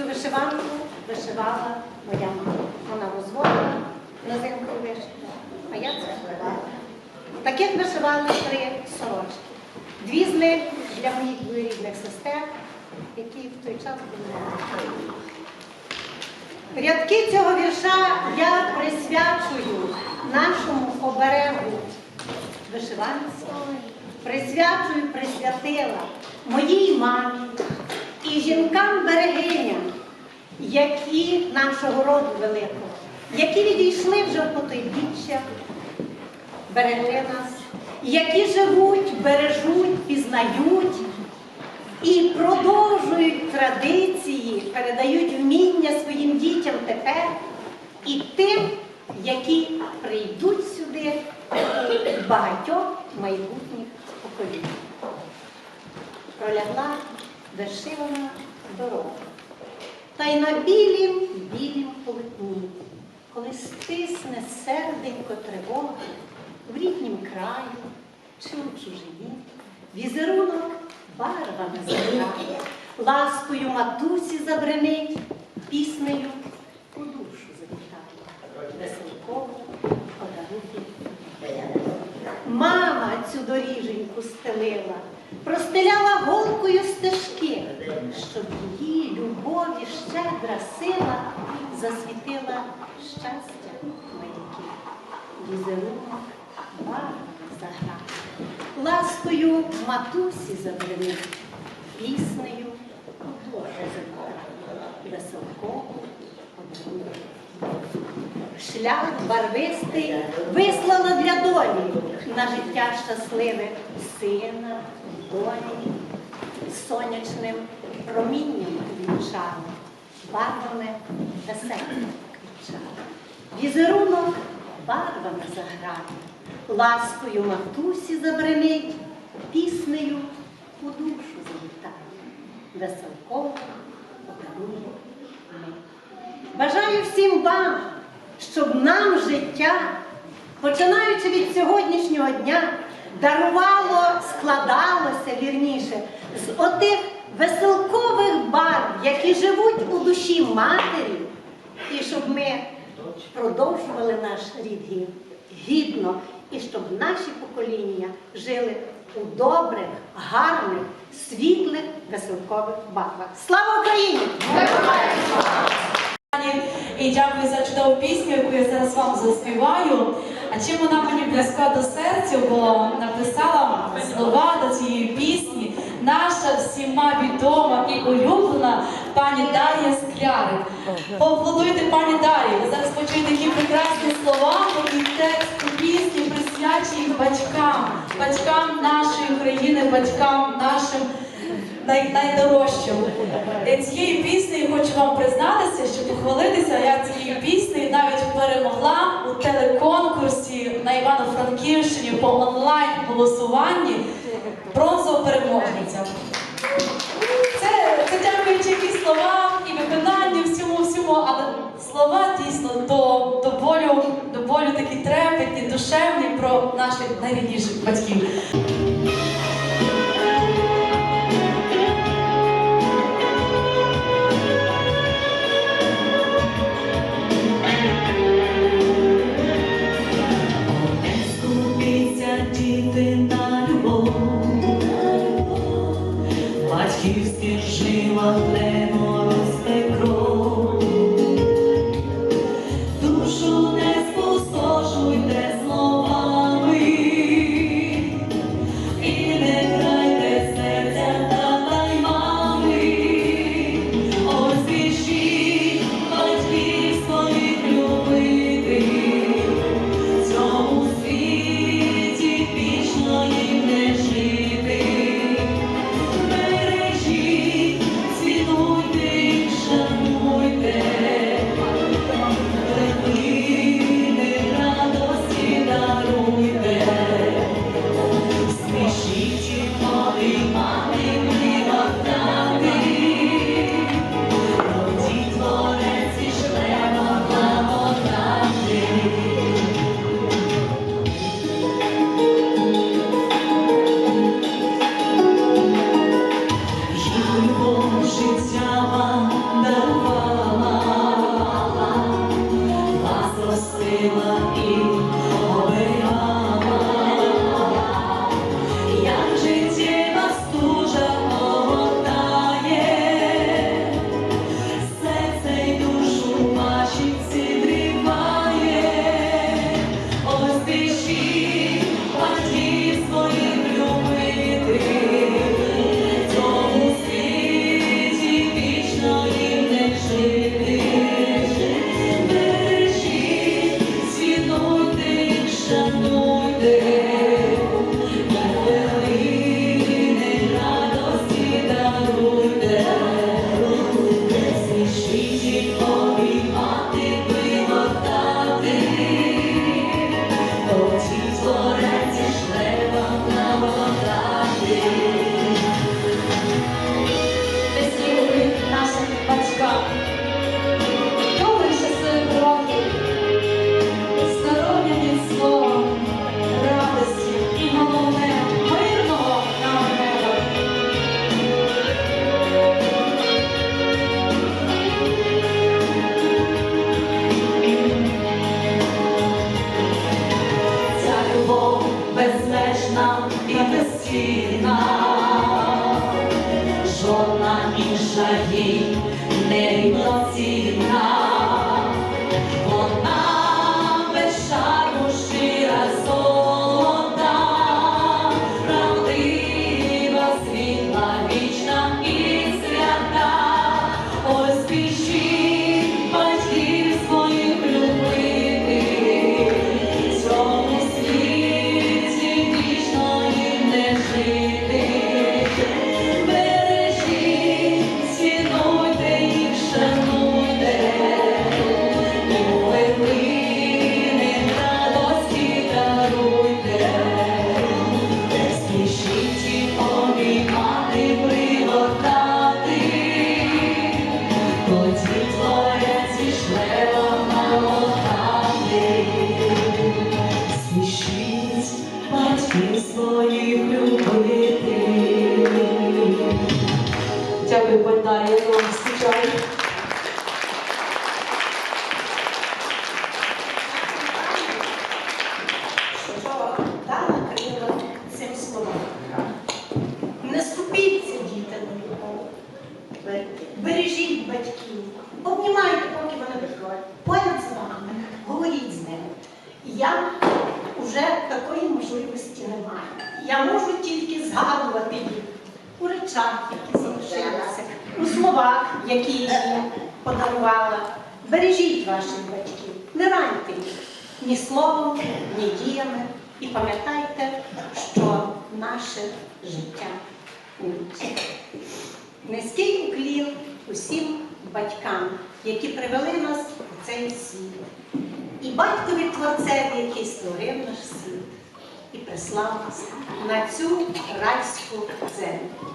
Цю вишиванку вишивала моя мама. Вона розводила на зимку вишивку, а я це вишивала. Таких вишивали три сорочки. Дві з них для моїх двоюрідних сестер, які в той час були. Рядки цього вірша я присвячую нашому оберегу вишиванці, присвячую, присвятила моїй мамі і жінкам-берегиням, які нашого роду великого, які відійшли вже в потойбіччя, берегли нас, які живуть, бережуть, пізнають і продовжують традиції, передають вміння своїм дітям тепер і тим, які прийдуть сюди багатьох майбутніх поколінь. Пролягла вишивана дорога. Та й на білім білім полотні, коли стисне серденько тривога в ріднім краю чи у чужині, візерунок барвами заграє, ласкою матусі забринить, піснею у душу завітає, веселково подарунки. Мама цю доріженьку стелила, простеляла голкою стежки, щоб її любові щедра сила засвітила щастя маяків. Візерунок барвами заграв, ласкою матусі забринив, піснею у душу завітав, веселково. Шлях барвистий вислала долі на життя щасливе сина, долі, сонячним промінням вінчала, барвами веселим квітчала. Візерунок барвами заграє, ласкою матусі забринить, піснею у душу завітає, веселково подарує ми. Бажаю всім вам, щоб нам життя, починаючи від сьогоднішнього дня, дарувало, складалося вірніше з отих веселкових барв, які живуть у душі матері, і щоб ми продовжували наш рід гідно, і щоб наші покоління жили у добрих, гарних, світлих, веселкових барвах. Слава Україні! І дякую за чудову пісню, яку я зараз вам заспіваю. А чим вона мені близька до серця, бо написала слова до цієї пісні наша всіма відома і улюблена пані Дар'я Склярик. Поаплодуйте пані Дар'ї. Ви зараз почуєте такі прекрасні слова, такий текст пісні присвячені батькам, батькам нашої України, батькам нашим най, найдорожчим. І цією піснею хочу вам признатися, що похвалитися, я цією піснею навіть перемогла у телеконкурсі на Івано-Франківщині по онлайн голосуванні бронзова переможниця. Це, це дякуючи якісь слова і виконанню всьому всьому, але слова дійсно до, до болю, до болю такі трепетні, душевні про наших найрідніших батьків. нам і без стіна. Дякую, пані Дар'я, я вам зустрічаю. Бережіть батьків, обнімайте, поки вони виходять. Поряд з вами, говоріть з ними. Я вже такої можливості не маю. Я можу тільки згадувати їх у речах, які залишилися, у словах, які їм подарувала. Бережіть ваших батьків, не раньте їх ні словом, ні діями. І пам'ятайте, що наше життя ніч. Низький уклін усім батькам, які привели нас у цей світ. І батькові творцеві, який створив наш світ і прислав нас на цю райську землю.